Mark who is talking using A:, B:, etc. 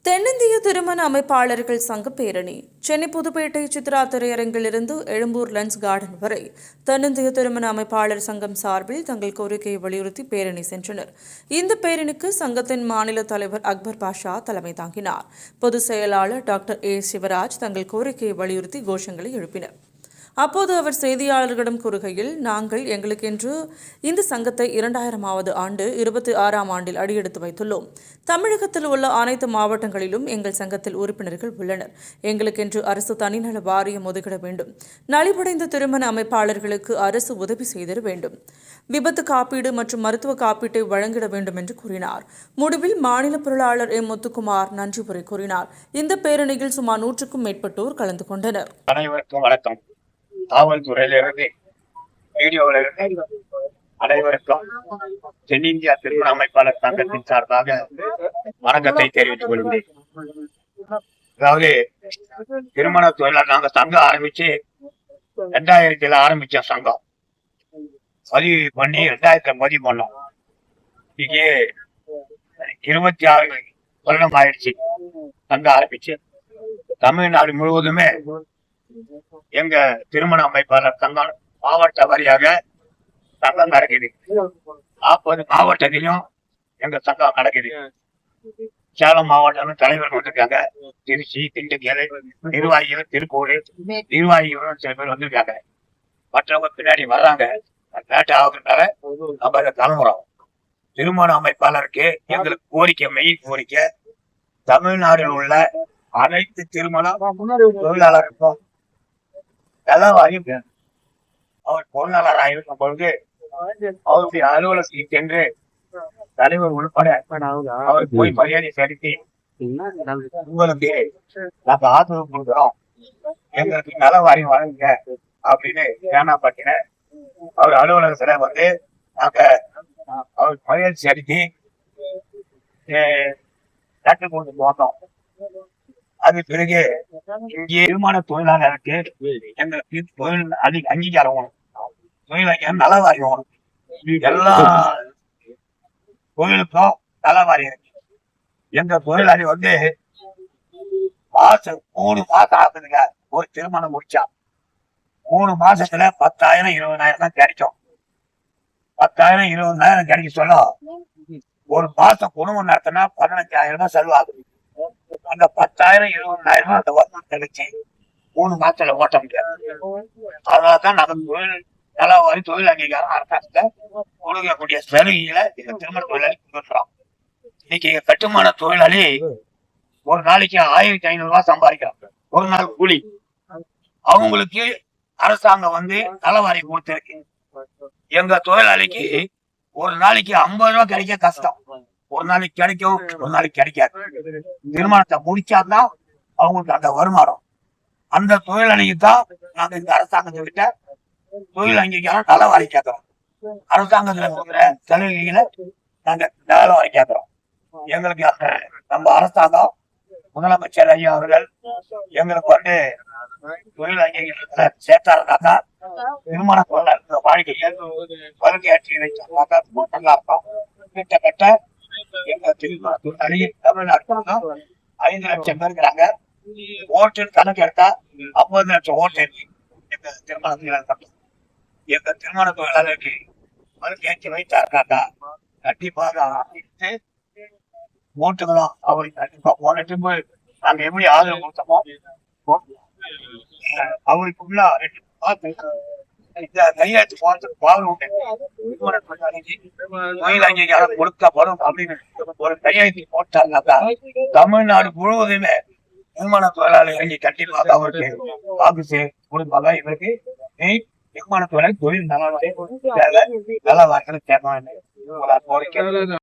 A: தென்னிந்திய திருமண அமைப்பாளர்கள் சங்க பேரணி. சென்னை புதுப்பேட்டை சித்ரா திரையரங்கிலிருந்து எழும்பூர் லன்ஸ் கார்டன் வரை தென்னிந்திய திருமண அமைப்பாளர் சங்கம் சார்பில் தங்கள் கோரிக்கையை வலியுறுத்தி பேரணி சென்றனர். இந்த பேரணிக்கு சங்கத்தின் மாநில தலைவர் அக்பர் பாஷா தலைமை தாங்கினார். பொதுச் செயலாளர் டாக்டர் ஏ சிவராஜ் தங்கள் கோரிக்கையை வலியுறுத்தி கோஷங்களை எழுப்பினர். அப்போது அவர் செய்தியாளர்களிடம் கூறுகையில் நாங்கள் எங்களுக்கென்று இந்த சங்கத்தை இரண்டாயிரமாவது ஆண்டு இருபத்தி ஆறாம் ஆண்டில் அடியெடுத்து வைத்துள்ளோம். தமிழகத்தில் உள்ள அனைத்து மாவட்டங்களிலும் எங்கள் சங்கத்தில் உறுப்பினர்கள் உள்ளனர். எங்களுக்கென்று அரசு தனிநல வாரியம் ஒதுக்கிட வேண்டும். நலிவடைந்த திருமண அமைப்பாளர்களுக்கு அரசு உதவி செய்திட வேண்டும். விபத்து காப்பீடு மற்றும் மருத்துவ காப்பீட்டை வழங்கிட வேண்டும் என்று கூறினார். முடிவில் மாநில பொருளாளர் எம். முத்துக்குமார் நன்றி உரை கூறினார். இந்த பேரணியில் சுமார் நூற்றுக்கும் மேற்பட்டோர் கலந்து கொண்டனர்.
B: அனைவருக்கும் வணக்கம். காவல்துறையிலிருந்து வீடியோவில் இருந்து அனைவருக்கும் தென்னிந்தியா திருமண அமைப்பாளர் சங்கத்தின் சார்பாக வணக்கத்தை தெரிவித்துக் கொள்கிறேன். அதாவது திருமண தொழிலாளர் நாங்க சங்கம் ஆரம்பிச்சு ரெண்டாயிரத்துல ஆரம்பிச்ச சங்கம். பதிவு பண்ணி ரெண்டாயிரத்துல பதிவு பண்ணோம். இங்கே இருபத்தி ஆறு வருடம் ஆயிடுச்சு. சங்கம் ஆரம்பிச்சு தமிழ்நாடு முழுவதுமே எங்க திருமண அமைப்பாளர் சங்கம் மாவட்ட வாரியாக சங்கம் நடக்குது. நாற்பது மாவட்டத்திலும் எங்க சங்கம் நடக்குது. சேலம் மாவட்டம் தலைவர் வந்திருக்காங்க. திருச்சி திண்டுக்கல் நிர்வாகிகள் திருப்பூர் நிர்வாகிகளும் சில பேர் வந்திருக்காங்க. மற்றவங்க பின்னாடி வர்றாங்க லேட் ஆகுறதுனால நம்ம அதை கிளம்புறோம் திருமண அமைப்பாளருக்கு எங்களுக்கு கோரிக்கை மெயின் கோரிக்கை தமிழ்நாட்டில் உள்ள அனைத்து திருமண தொழிலாளருக்கும் வாங்கி அவர் பொருளாளராக இருக்கும் பொழுது அவருடைய அலுவலகத்தில் சென்று தலைவர் உள்பட அவர் போய் மரியாதை செலுத்தி உங்களுக்கு நாங்க ஆதரவு கொடுக்குறோம். எங்களுக்கு நல வாரி வழங்குங்க அப்படின்னு ஏனாப்பட்டின அவர் அலுவலகத்துல வந்து நாங்க அவர் மரியாதை செலுத்தி லெட்டர் கொண்டு போனோம் அது பிறகு இங்கே திருமண தொழிலாளருக்கு எங்களுக்கு தொழில் அதிக அங்கீகாரம் வேணும். தொழில் நலவாரி எல்லா தொழிலுக்கும் நலவாரி இருக்கு எங்க தொழிலாளி வந்து மாசம் மூணு மாசம் ஆகுதுங்க. ஒரு திருமணம் முடிச்சா. மூணு மாசத்துல பத்தாயிரம் இருபதாயிரம் தான் கிடைக்கும். பத்தாயிரம் இருபதாயிரம் கிடைக்க சொல்ல ஒரு மாசம் குடும்பம் நடத்தினா பதினஞ்சாயிரம் தான் செலவாகுது அந்த பத்தாயிரம் இருபதாயிரம் அந்த வருமானம் கிடைச்சு. மூணு மாசத்துல ஓட்ட முடியாது. அதனாலதான் நாங்க தொழில் நல தொழில் அங்கீகாரம் அரசாங்கத்தை கொடுக்கக்கூடிய சலுகைகளை இந்த திருமண தொழிலாளி கொடுக்குறோம் இன்னைக்கு கட்டுமான தொழிலாளி ஒரு நாளைக்கு ஆயிரத்தி ஐநூறு ரூபாய் சம்பாதிக்கிறாங்க ஒரு நாள் கூலி. அவங்களுக்கு அரசாங்கம் வந்து நலவாரி கொடுத்துருக்கு. எங்க தொழிலாளிக்கு ஒரு நாளைக்கு ஐம்பது ரூபாய் கிடைக்க கஷ்டம். ஒரு நாளைக்கு கிடைக்கும் ஒரு நாளைக்கு கிடைக்காது. திருமணத்தை முடிச்சாதான் அவங்களுக்கு அந்த வருமானம். அந்த தொழிலாளிக்கு தான் நாங்க இந்த அரசாங்கத்தை விட்ட தொழில் அங்கீகாரம் நலவாரி கேட்கிறோம். அரசாங்கத்துல கொடுக்குற சலுகைகளை நாங்க நலவாரி கேட்கிறோம். எங்களுக்கு நம்ம அரசாங்கம் முதலமைச்சர் ஐயா அவர்கள் எங்களுக்கு வந்து தொழில் அங்கீகாரத்தை சேர்த்தாருனாக்கா திருமண தொழிலாளர் வாழ்க்கையில் வருகையாற்றி வைத்தாங்க நல்லா இருக்கும் கிட்டத்தட்ட ஐந்து லட்சம் பேர் இருக்கிறாங்க ஓட்டு கணக்கு எடுத்தா ஐம்பது லட்சம் ஓட்டு எங்க திருமண எங்க திருமண தொழிலாளருக்கு வருகையாற்றி வைத்தாருனாக்கா கண்டிப்பாக அனைத்து ஓட்டுகளும் அவர் கண்டிப்பா போனட்டு போய் நாங்க எப்படி ஆதரவு கொடுத்தோமோ அவருக்கு உள்ள ரெண்டு உண்டு தொழில் அப்படின்னு ஒரு கையெழுத்து போட்டாங்கன்னாக்கா தமிழ்நாடு முழுவதுமே திருமண தொழிலாளிகள் கண்டிப்பாக அவருக்கு வாக்கு சே கொடுப்பாங்க இவருக்கு மெயின் தொழிலாளி தொழில் நல நல வாய்ப்பு தேவை கோரிக்கை